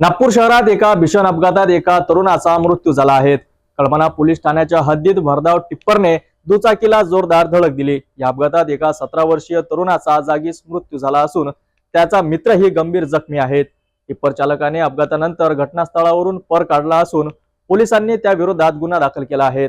नागपूर शहरात एका भीषण अपघातात एका तरुणाचा मृत्यू झाला आहे. कळमना पोलीस ठाण्याच्या हद्दीत भरधाव टिप्परने दुचाकीला जोरदार धडक दिली. या अपघातात एका सतरा वर्षीय तरुणाचा जागीच मृत्यू झाला असून त्याचा मित्रही गंभीर जखमी आहेत. टिप्पर चालकाने अपघातानंतर घटनास्थळावरून पर काढला असून पोलिसांनी त्या विरोधात गुन्हा दाखल केला आहे.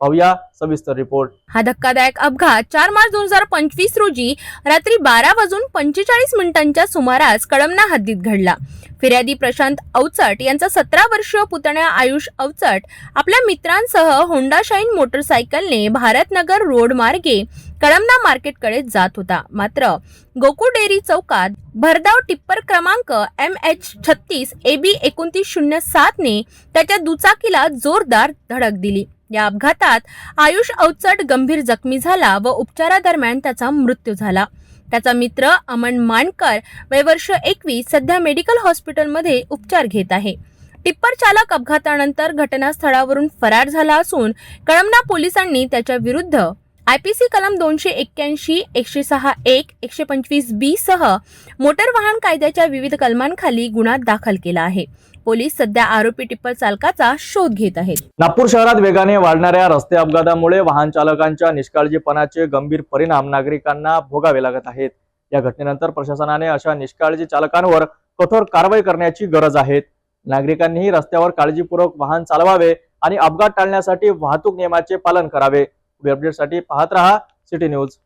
पाहूया सविस्तर रिपोर्ट. हा धक्कादायक अपघात चार मार्च दोन हजार पंचवीस रोजी रात्री बारा वाजून पंचेचाळीस मिनिटांच्या सुमारास कळमना हद्दीत घडला. फिर्यादी प्रशांत अवचट यांचा सतरा वर्षीय पुतण्या आयुष अवचट आपल्या मित्रांसह होंडा शाईन मोटरसायकलने भारतनगर रोड मार्गे कळमना मार्केटकडे जात होता. मात्र गोकू डेअरी चौकात भरधाव टिप्पर क्रमांक एम एच छत्तीस ए बी एकोणतीस शून्य सातने त्याच्या दुचाकीला जोरदार धडक दिली. या अपघातात आयुष अवचट गंभीर जखमी झाला व उपचारादरम्यान त्याचा मृत्यू झाला. त्याचा मित्र अमन मानकर वय वर्ष एकवीस सध्या मेडिकल हॉस्पिटलमध्ये उपचार घेत आहे. टिप्पर चालक अपघातानंतर घटनास्थळावरून फरार झाला असून कळमना पोलिसांनी त्याच्या विरुद्ध आयपीसी कलम दोनशे एक्क्याऐंशी एकशे सहा एक एकशे पंचवीस बी सह मोटर वाहन कायद्याच्या विविध कलमांखाली गुन्हा दाखल केला आहे. पोलीस सध्या आरोपी टिप्पर चालकाचा शोध घेत आहेत. नागपूर शहरात वेगाने वाढणाऱ्या रस्ते अपघातामुळे वाहन चालकांच्या निष्काळजीपणाचे गंभीर परिणाम नागरिकांना भोगावे लागत आहेत. या घटनेनंतर प्रशासनाने अशा निष्काळजी चालकांवर कठोर कारवाई करण्याची गरज आहे. नागरिकांनीही रस्त्यावर काळजीपूर्वक वाहन चालवावे आणि अपघात टाळण्यासाठी वाहतूक नियमाचे पालन करावे. पुढील अपडेटसाठी पाहत रहा सिटी न्यूज